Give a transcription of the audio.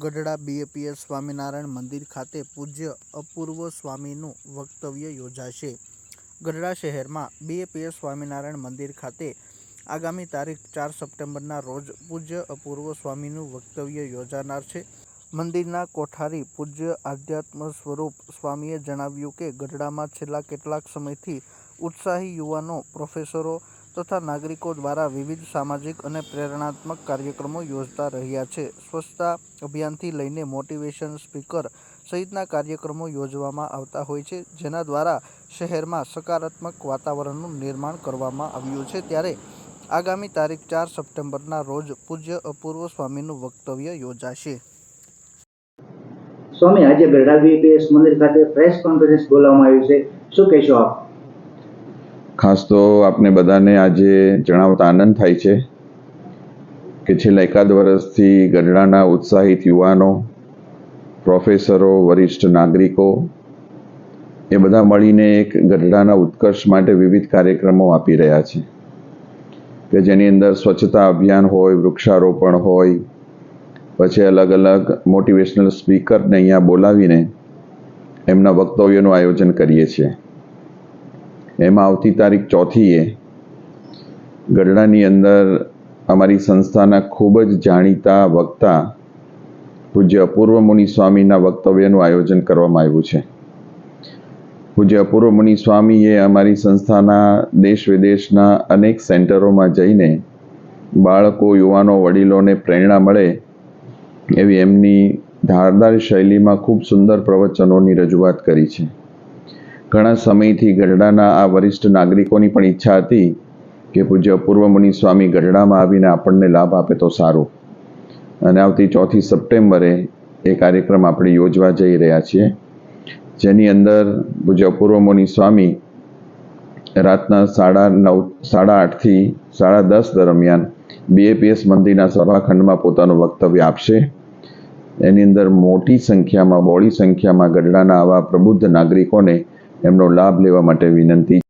Gadhada BAPS Swaminarayan મંદિર ખાતે પૂજ્ય અપૂર્વ સ્વામીનું વક્તવ્ય યોજાશે. ગઢડા શહેરમાં બીએપીએસ સ્વામિનારાયણ મંદિર ખાતે આગામી તારીખ ચાર સપ્ટેમ્બરના રોજ પૂજ્ય અપૂર્વ સ્વામીનું વક્તવ્ય યોજાનાર છે. મંદિરના કોઠારી પૂજ્ય આધ્યાત્મ સ્વરૂપ સ્વામીએ જણાવ્યું કે ગઢડામાં છેલ્લા કેટલાક સમયથી ઉત્સાહી યુવાનો, પ્રોફેસરો તથા નાગરિકો દ્વારા વિવિધ સામાજિક અને પ્રેરણાત્મક કાર્યક્રમો યોજતા રહ્યા છે. સ્વચ્છતા અભિયાનથી લઈને મોટિવેશન સ્પીકર સહિતના કાર્યક્રમો યોજવામાં આવતા હોય છે, જેના દ્વારા શહેરમાં સકારાત્મક વાતાવરણનું નિર્માણ કરવામાં આવ્યું છે. ત્યારે આગામી તારીખ ચાર સપ્ટેમ્બરના રોજ પૂજ્ય અપૂર્વ સ્વામીનું વક્તવ્ય યોજાશે. સ્વામી, આજે ગઢડા બીપીએસ મંદિર ખાતે પ્રેસ કોન્ફરન્સ બોલાવવામાં આવ્યું છે. શું કહેશો આપ? ખાસ તો આપને બધાને આજે જણાવતા આનંદ થાય છે કે છેલ્લા એકાદ વર્ષથી ગઢડાના ઉત્સાહિત યુવાનો, પ્રોફેસરો, વરિષ્ઠ નાગરિકો એ બધા મળીને એક ગઢડાના ઉત્કર્ષ માટે વિવિધ કાર્યક્રમો આપી રહ્યા છે. કે જેની અંદર સ્વચ્છતા અભિયાન હોય, વૃક્ષારોપણ હોય, પછી અલગ અલગ મોટિવેશનલ સ્પીકરને અહીંયા બોલાવીને એમના વક્તવ્યોનું આયોજન કરીએ છીએ. એમાં આવતી તારીખ ચોથીએ. ગઢડાની અંદર અમારી સંસ્થાના ખૂબ જ જાણીતા વક્તા પૂજ્ય અપૂર્વ મુનિ સ્વામીના વક્તવ્યનું આયોજન કરવામાં આવ્યું છે. પૂજ્ય અપૂર્વ મુનિ સ્વામીએ અમારી સંસ્થાના દેશ વિદેશના અનેક સેન્ટરોમાં જઈને બાળકો, યુવાનો, વડીલોને પ્રેરણા મળે એવી એમની ધારદાર શૈલીમાં ખૂબ સુંદર પ્રવચનોની રજૂઆત કરી છે. ઘણા સમયથી ગઢડાના આ વરિષ્ઠ નાગરિકોની પણ ઈચ્છા હતી કે પૂજ્ય પૂર્વ મુનિ સ્વામી ગઢડામાં આવીને આપણને લાભ આપે તો સારું. અને આવતી ચોથી સપ્ટેમ્બરે એ કાર્યક્રમ આપણે યોજવા જઈ રહ્યા છીએ. જેની અંદર પૂજ્ય પૂર્વ મુનિ સ્વામી રાતના સાડા નવ, સાડા આઠથી સાડા દસ દરમિયાન બીએપીએસ મંદિરના સભાખંડમાં પોતાનું વક્તવ્ય આપશે. એની અંદર મોટી સંખ્યામાં બોડી સંખ્યામાં ગઢડાના આવા પ્રબુદ્ધ નાગરિકોને એમનો લાભ લેવા માટે વિનંતી